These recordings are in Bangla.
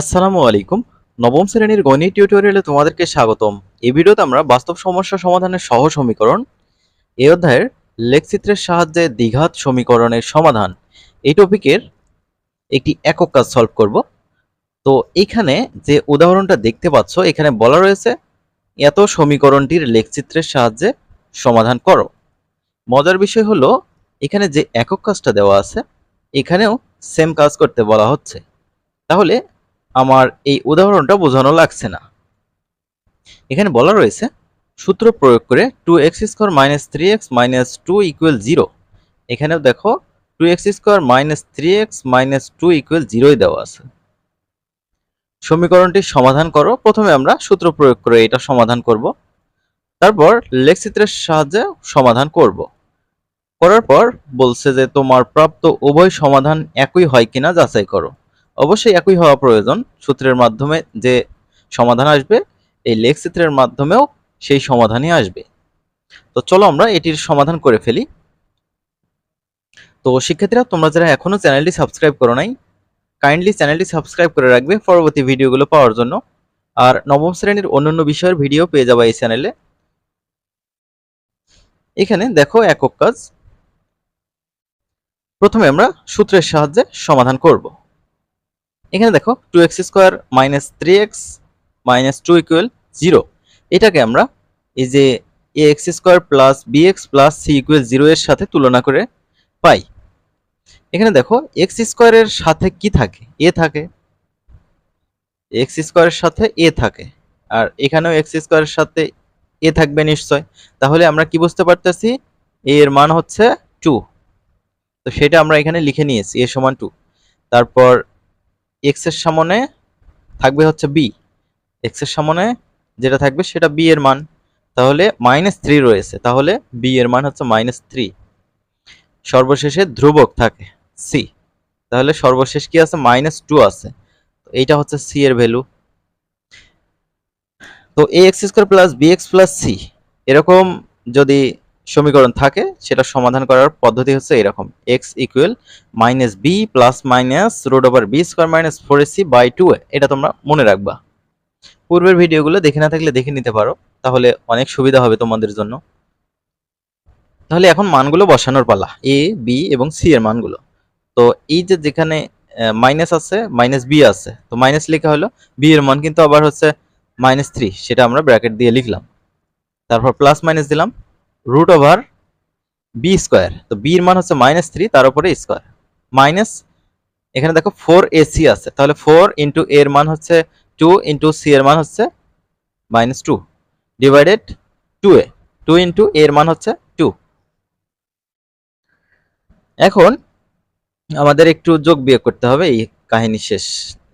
আসসালামু আলাইকুম। নবম শ্রেণির গণিত টিউটোরিয়ালে তোমাদেরকে স্বাগতম। এই ভিডিওতে আমরা বাস্তব সমস্যা সমাধানের সহ সমীকরণ এই অধ্যায়ের লেখচিত্রের সাহায্যে দ্বিঘাত সমীকরণের সমাধান, এই টপিকের একটি একক কাজ সলভ করব। তো এখানে যে উদাহরণটা দেখতে পাচ্ছ, এখানে বলা রয়েছে, এত সমীকরণটির লেখচিত্রের সাহায্যে সমাধান করো। মজার বিষয় হলো, এখানে যে একক কাজটা দেওয়া আছে, এখানেও সেম কাজ করতে বলা হচ্ছে। তাহলে আমার এই উদাহরণটা বোঝানো লাগছে না। এখানে বলা রয়েছে, সূত্র প্রয়োগ করে two x square minus three x minus two equal zero এখানেও দেখো two x square minus three x minus two equal জিরোই দেওয়া আছে। সমীকরণটি সমাধান করো। প্রথমে আমরা সূত্র প্রয়োগ করে এটা সমাধান করব। তারপর লেখচিত্রের সাহায্যে সমাধান করব। করার পর বলছে যে তোমার প্রাপ্ত উভয় সমাধান একই হয় কিনা যাচাই করো। অবশ্যই একই হওয়া প্রয়োজন সূত্রের মাধ্যমে যে সমাধান আসবে, এই লেখচিত্রের মাধ্যমেও সেই সমাধানই আসবে। তো চলো আমরা এটির সমাধান করে ফেলি। তো শিক্ষার্থীরা, তোমরা যারা এখনও চ্যানেলটি সাবস্ক্রাইব করো নাই, কাইন্ডলি চ্যানেলটি সাবস্ক্রাইব করে রাখবে পরবর্তী ভিডিওগুলো পাওয়ার জন্য। আর নবম শ্রেণির অন্যান্য বিষয়ের ভিডিও পেয়ে যাবে এই চ্যানেলে। এখানে দেখো একক কাজ। প্রথমে আমরা সূত্রের সাহায্যে সমাধান করব। এখানে দেখো two x square minus three x minus two equal zero এটাকে আমরা এই যে a x square plus b x plus c equal zero এর সাথে তুলনা করে পাই। এখানে দেখো এক্স স্কোয়ারের সাথে কি থাকে? এ থাকে। এক্স স্কোয়ারের সাথে এ থাকে। আর এখানেও এক্স স্কোয়ারের সাথে এ থাকবে নিশ্চয়। তাহলে আমরা কি বুঝতে পারতেছি? এ এর মান হচ্ছে টু তো সেটা আমরা এখানে লিখে নিয়েছি এ সমান টু তারপর এক্সের সামনে থাকবে হচ্ছে বি এক্সের সামনে যেটা থাকবে সেটা বি এর মান। তাহলে মাইনাস থ্রি রয়েছে। তাহলে বি এর মান হচ্ছে মাইনাস থ্রি সর্বশেষে ধ্রুবক থাকে সি তাহলে সর্বশেষ কি আছে? মাইনাস টু আছে। তো এইটা হচ্ছে সি এর ভ্যালু তো a x square plus b x plus c এরকম যদি সমীকরণ থাকে, সেটা সমাধান করার পদ্ধতি হচ্ছে এরকম। X equal minus b plus minus root over b square minus four c by two এটা তোমরা মনে রাখবা। পূর্বের ভিডিওগুলো দেখে না থাকলে দেখে নিতে পারো, তাহলে অনেক সুবিধা হবে তোমাদের জন্য। তাহলে এখন মানগুলো বসানোর পালা এ বি এবং সি এর মানগুলো। তো এই যে যেখানে মাইনাস আছে মাইনাস বি আছে, তো মাইনাস লেখা হলো বি এর মান কিন্তু আবার হচ্ছে মাইনাস থ্রি সেটা আমরা ব্র্যাকেট দিয়ে লিখলাম। তারপর প্লাস মাইনাস দিলাম রুট ওভার বি স্কোয়ার তো বির মান হচ্ছে মাইনাস থ্রি তার উপরে স্কোয়ার মাইনাস এখানে দেখো ফোর এ সি আছে। তাহলে ফোর ইন্টু এর মান হচ্ছে টু ইন্টু সি এর মান হচ্ছে minus two divided two a two into এর মান হচ্ছে টু এখন আমাদের একটু যোগ বিয়োগ করতে হবে এই কাহিনী শেষ।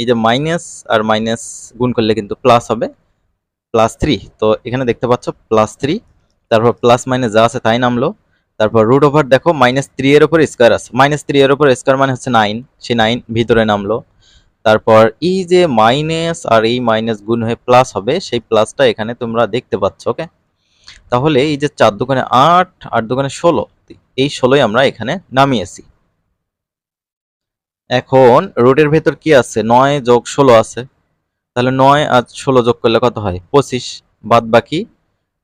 এই যে মাইনাস আর মাইনাস গুণ করলে কিন্তু প্লাস হবে। প্লাস থ্রি তো এখানে দেখতে পাচ্ছ প্লাস থ্রি তারপর প্লাস মাইনাস যা আছে তাই নামলো। তারপর রুট ওভার দেখো মাইনাস থ্রি এর উপর স্কোয়ার আছে। মাইনাস থ্রি এর উপর স্কোয়ার মানে হচ্ছে নাইন সে নাইন ভিতরে নামলো। তারপর এই যে মাইনাস আর এই মাইনাস গুণ হয়ে প্লাস হবে, সেই প্লাসটা এখানে তোমরা দেখতে পাচ্ছ ওকে তাহলে এই যে চার দোকানে আট আট দোকানে ষোলো, এই ষোলোই আমরা এখানে নামিয়েছি। এখন রুটের ভেতর কি আছে? নয় যোগ ষোলো আছে। তাহলে নয় আর ষোলো যোগ করলে কত হয়? পঁচিশ। বাদ বাকি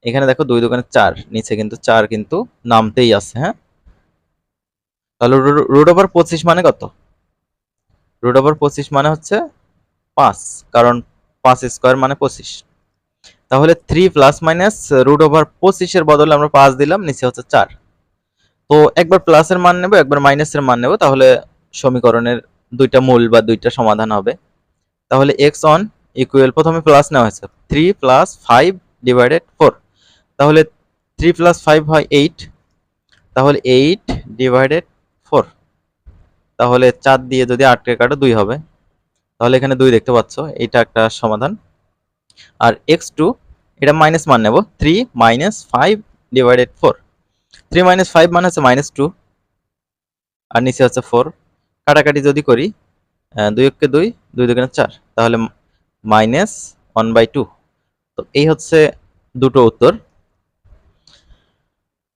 এখানে দেখো দুই দোকানে চার, নিচে কিন্তু চার কিন্তু নামতেই আছে হ্যাঁ? তাহলে রুট ওভার পঁচিশ মানে কত? রুট ওভার পঁচিশ মানে হচ্ছে পাঁচ, কারণ পাঁচ স্কোয়ার মানে পঁচিশ। তাহলে three plus minus root over পঁচিশের বদলে আমরা পাঁচ দিলাম, নিচে হচ্ছে চার। তো একবার প্লাসের মান নেব, একবার মাইনাসের মান নেব, তাহলে সমীকরণের দুইটা মূল বা দুইটা সমাধান হবে। তাহলে এক্স অন ইকুয়াল প্রথমে প্লাস নেওয়া হয়েছে three plus five divided four তাহলে থ্রি প্লাস ফাইভ হয় এইট তাহলে এইট ডিভাইডেড ফোর তাহলে চার দিয়ে যদি আটকে কাটো দুই হবে। তাহলে এখানে দুই দেখতে পাচ্ছ, এটা একটা সমাধান। আর এক্স টু এটা মাইনাস মান নেব three minus five divided four three minus five মানে হচ্ছে মাইনাস টু আর নিচে হচ্ছে ফোর কাটাকাটি যদি করি দুই এককে দুই দুই দুগুণে চার, তাহলে মাইনাস ওয়ান বাই টু তো এই হচ্ছে দুটো উত্তর।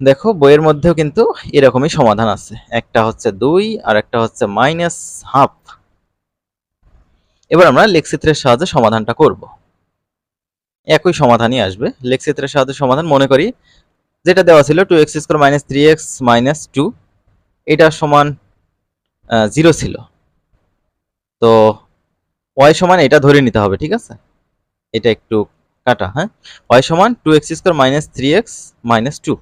দেখো, বইয়ের মধ্যেও কিন্তু এরকমই সমাধান আছে। একটা হচ্ছে দুই, আর একটা হচ্ছে মাইনাস হাফ। এবার আমরা লেখচিত্রের সাহায্যে সমাধানটা করব। একই সমাধানই আসবে। লেখচিত্রের সাহায্যে সমাধান, মনে করি যেটা দেওয়া ছিল two x square minus three x minus two এটা সমান জিরো ছিল। তো ওয়াই সমান এটা ধরে নিতে হবে, ঠিক আছে? এটা একটু কাটা হ্যাঁ? ওয়াই সমান two x square minus three x minus two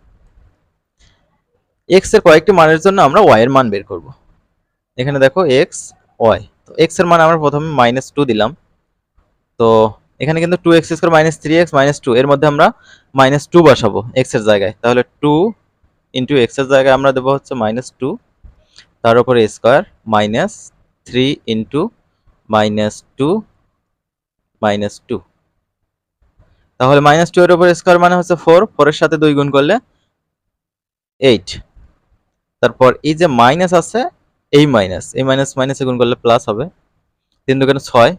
এক্সের কয়েকটি মানের জন্য আমরা ওয়াই এর মান বের করব। এখানে দেখো এক্স ওয়াই তো এক্সের মান আমরা প্রথমে মাইনাস টু দিলাম। তো এখানে কিন্তু two x square minus three x minus two এর মধ্যে আমরা মাইনাস টু বসাবো এক্সের জায়গায়। তাহলে টু ইন্টু এক্সের জায়গায় আমরা দেবো হচ্ছে মাইনাস টু তার উপরে square minus three into minus two minus two তাহলে মাইনাস টু এর উপর স্কোয়ার মানে হচ্ছে ফোর ফোরের সাথে দুই গুণ করলে এইট তারপর এই যে মাইনাস আছে, এই মাইনাস এই মাইনাস মাইনাসে গুণ করলে প্লাস হবে। তিন দুগুণে ছয়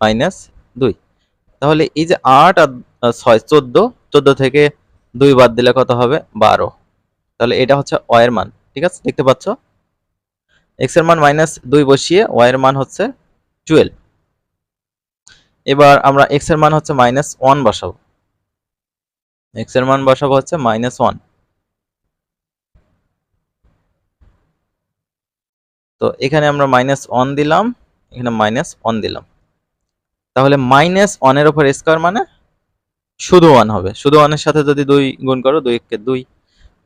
মাইনাস দুই। তাহলে এই যে আট আর ছয়, চোদ্দ চোদ্দ থেকে দুই বাদ দিলে কত হবে? বারো। তাহলে এটা হচ্ছে ওয়ের মান, ঠিক আছে? দেখতে পাচ্ছ? এক্সের মান মাইনাস দুই বসিয়ে ওয়াই এর মান হচ্ছে টুয়েলভ এবার আমরা এক্সের মান হচ্ছে মাইনাস ওয়ান বসাবো। এক্সের মান বসাবো হচ্ছে মাইনাস ওয়ান তো এখানে আমরা মাইনাস ওয়ান দিলাম, এখানে মাইনাস ওয়ান দিলাম। তাহলে মাইনাস ওয়ানের ওপর স্কোয়ার মানে শুধু ওয়ান হবে। শুধু ওয়ানের সাথে যদি দুই গুণ করো, দুই কে দুই।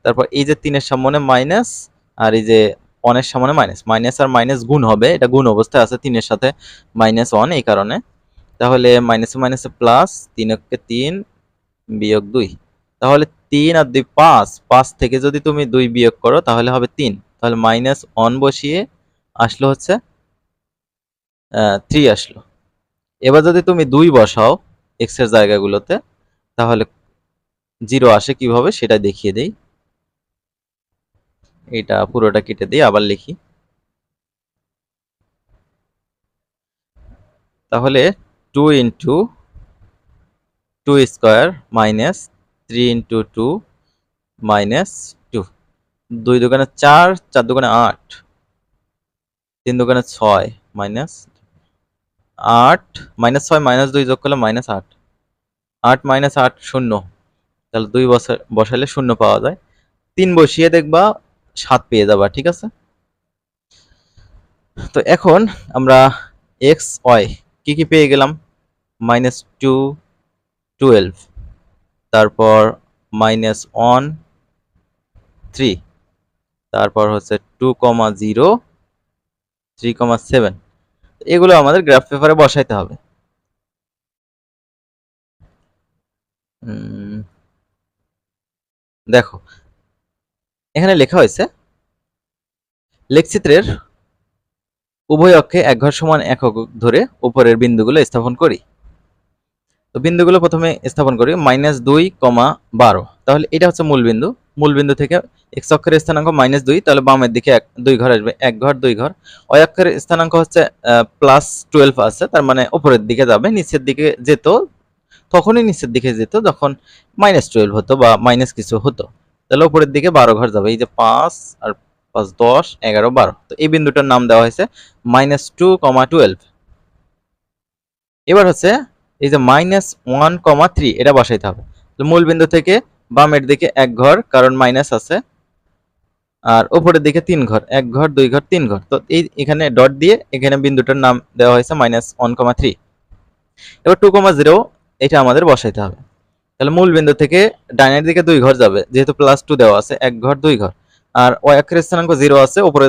তারপর এই যে তিনের সামনে মাইনাস আর এই যে ওয়ানের সামনে মাইনাস মাইনাস আর মাইনাস গুণ হবে, এটা গুণ অবস্থায় আছে তিনের সাথে মাইনাস ওয়ান এই কারণে। তাহলে মাইনাসে মাইনাসে প্লাস তিন কে তিন বিয়োগ দুই। তাহলে তিন আর দুই পাঁচ পাঁচ থেকে যদি তুমি দুই বিয়োগ করো, তাহলে হবে তিন। তাহলে মাইনাস ওয়ান বসিয়ে আসলো হচ্ছে থ্রি আসলো। এবার যদি তুমি দুই বসাও এক্সের জায়গাগুলোতে, তাহলে জিরো আসে কীভাবে সেটা দেখিয়ে দেই। এটা পুরোটা কেটে দিই আবার লিখি। তাহলে two into two square minus three into two minus two দুই দোকানে চার চার দোকানে আট। তিন দোকানে ছয় মাইনাস আট মাইনাস ছয় মাইনাস দুই যোগ করলে মাইনাস আট। আট মাইনাস আট শূন্য। তাহলে দুই বছর বসালে শূন্য পাওয়া যায়। তিন বসিয়ে দেখবা সাত পেয়ে যাবা, ঠিক আছে? তো এখন আমরা এক্স ওয়াই কি কি পেয়ে গেলাম? মাইনাস টু টুয়েলভ তারপর মাইনাস ওয়ান থ্রি তারপর হচ্ছে টু কমা জিরো থ্রি কমা সেভেন এগুলো আমাদের গ্রাফ পেপারে বসাইতে হবে। দেখো, এখানে লেখা হয়েছে, লেখচিত্রের উভয় অক্ষে এক ঘর সমান একক ধরে উপরের বিন্দুগুলো স্থাপন করি। তো বিন্দুগুলো প্রথমে স্থাপন করি মাইনাস দুই, কমা বারো। তাহলে এটা হচ্ছে মূল বিন্দু। মূল বিন্দু থেকে এক্স অক্ষের স্থানাঙ্ক মাইনাস দুই, তাহলে বামের দিকে এক, দুই ঘর আসবে, এক ঘর, দুই ঘর। অয় অক্ষের স্থানাঙ্ক হচ্ছে প্লাস টুয়েলভ আছে, তার মানে উপরের দিকে যাবে, নিচের দিকে যেত, তখনই নিচের দিকে যেত, যখন মাইনাস টুয়েলভ হতো বা মাইনাস কিছু হতো। তাহলে উপরের দিকে বারো ঘর যাবে, এই যে পাঁচ আর পাঁচ দশ, এগারো, বারো। তো এই বিন্দুটার নাম দেওয়া হয়েছে মাইনাস টু কমা টুয়েলভ এবার হচ্ছে, এই যে মাইনাস ওয়ান কমা থ্রি এটা বসাইতে হবে। মূল বিন্দু থেকে বামের দিকে এক ঘর, কারণ মাইনাস আছে। আর উপরের দিকে তিন ঘর, এক ঘর, দুই ঘর, তিন ঘর। তো এই এখানে ডট দিয়ে এখানে বিন্দুটার নাম দেওয়া হয়েছে মাইনাস ওয়ান কমা থ্রি এবার টু কমা জিরো এটা আমাদের বসাইতে হবে। তাহলে মূল বিন্দু থেকে ডাইনের দিকে দুই ঘর যাবে, যেহেতু প্লাস টু দেওয়া আছে, এক ঘর, দুই ঘর। আর ওই অক্ষের স্থানাঙ্ক জিরো আছে, উপরে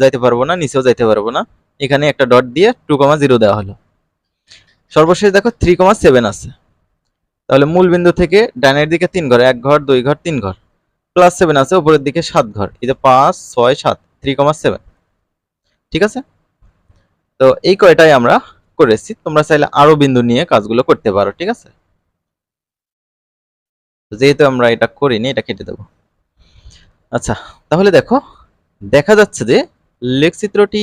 যাইতে পারব না, নিচেও যাইতে পারব না। এখানে একটা ডট দিয়ে টু কমা জিরো দেওয়া হলো। সর্বশেষ দেখো থ্রি কমা সেভেন আছে। তাহলে মূল বিন্দু থেকে ডাইনের দিকে তিন ঘর, এক ঘর, দুই ঘর, তিন ঘর। প্লাস সেভেন আছে, উপরের দিকে সাত ঘর। এই যে পাঁচ, ছয়, সাত থ্রি কমা সেভেন ঠিক আছে? তো এই কয়টাই আমরা করেছি। তোমরা চাইলে আরও বিন্দু নিয়ে কাজগুলো করতে পারো, ঠিক আছে? যেহেতু আমরা এটা করিনি, এটা কেটে দেব। আচ্ছা তাহলে দেখো, দেখা যাচ্ছে যে লেখচিত্রটি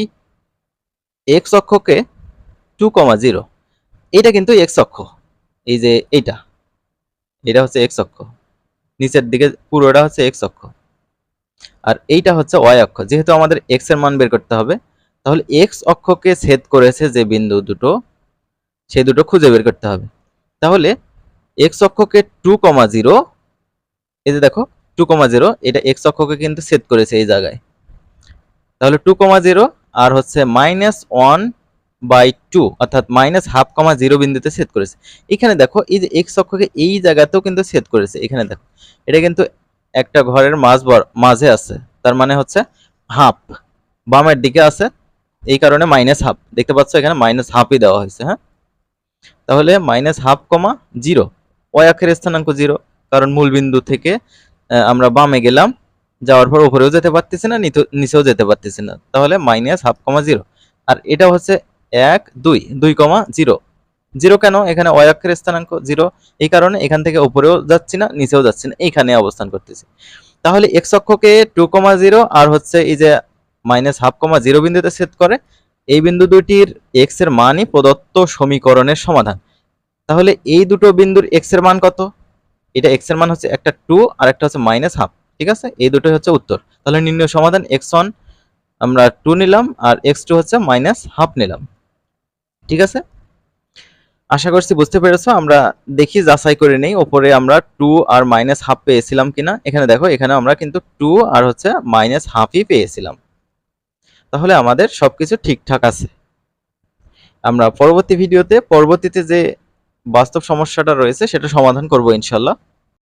এক্স অক্ষকে টু কমা জিরো এটা কিন্তু এক্স অক্ষ। এই যে এইটা। এটা হচ্ছে এক্স অক্ষ। নিচের দিকে পুরোটা হচ্ছে এক্স অক্ষ। আর এইটা হচ্ছে ওয়াই অক্ষ। যেহেতু আমাদের এক্সের মান বের করতে হবে, তাহলে এক্স অক্ষকে ছেদ করেছে যে বিন্দু দুটো সেই দুটো খুঁজে বের করতে হবে। তাহলে এক্স অক্ষকে টু কমা জিরো এই যে দেখো টু কমা জিরো এটা এক্স অক্ষকে কিন্তু ছেদ করেছে এই জায়গায়। তাহলে টু কমা জিরো আর হচ্ছে মাইনাস ওয়ান বাই টু অর্থাৎ মাইনাস হাফ কমা জিরো বিন্দুতে ছেদ করেছে। এখানে দেখো, এই যে এক্স অক্ষকে এই জায়গাতেও কিন্তু ছেদ করেছে। এখানে দেখো, এটা কিন্তু একটা ঘরের মাঝ মাঝে আছে। তার মানে হচ্ছে হাফ বামের দিকে আছে, এই কারণে মাইনাস হাফ দেখতে পাচ্ছ এখানে মাইনাস হাফই দেওয়া হয়েছে হ্যাঁ? তাহলে মাইনাস হাফ কমা জিরো ওই অক্ষের স্থানাঙ্ক জিরো কারণ মূল বিন্দু থেকে আমরা বামে গেলাম, যাওয়ার পর উপরেও যেতে পারতেছি না নিচেও যেতে পারতেছি না। তাহলে মাইনাস হাফ কমা জিরো আর এটা হচ্ছে এক, দুই দুই কমা জিরো। জিরো কেন? এখানে অক্ষের স্থানাঙ্ক জিরো। এই কারণে এখান থেকে উপরেও যাচ্ছি না, নিচেও যাচ্ছি না। এইখানে অবস্থান করতেছি। তাহলে এক্স অক্ষকে টু কমা জিরো আর হচ্ছে এই যে মাইনাস হাফ কমা জিরো বিন্দুতে সেট করে, এই বিন্দু দুটির এক্সের মানই প্রদত্ত সমীকরণের সমাধান। তাহলে এই দুটো বিন্দুর এক্সের মান কত? এটা এক্সের মান হচ্ছে একটা টু আর একটা হচ্ছে মাইনাস হাফ ঠিক আছে? এই দুটোই হচ্ছে উত্তর। তাহলে নির্ণয় সমাধান এক্স ওয়ান আমরা টু নিলাম, আর এক্স টু হচ্ছে মাইনাস হাফ নিলাম। ঠিক আছে? আশা করছি বুঝতে পেরেছ। আমরা দেখি, যাচাই করে নেই, ওপরে আমরা টু আর মাইনাস হাফ পেয়েছিলাম কিনা। এখানে দেখো, এখানে আমরা কিন্তু টু আর হচ্ছে মাইনাস হাফই পেয়েছিলাম। তাহলে আমাদের সবকিছু ঠিকঠাক আছে। আমরা পরবর্তী ভিডিওতে, পরবর্তীতে যে বাস্তব সমস্যাটা রয়েছে, সেটা সমাধান করব ইনশাল্লাহ।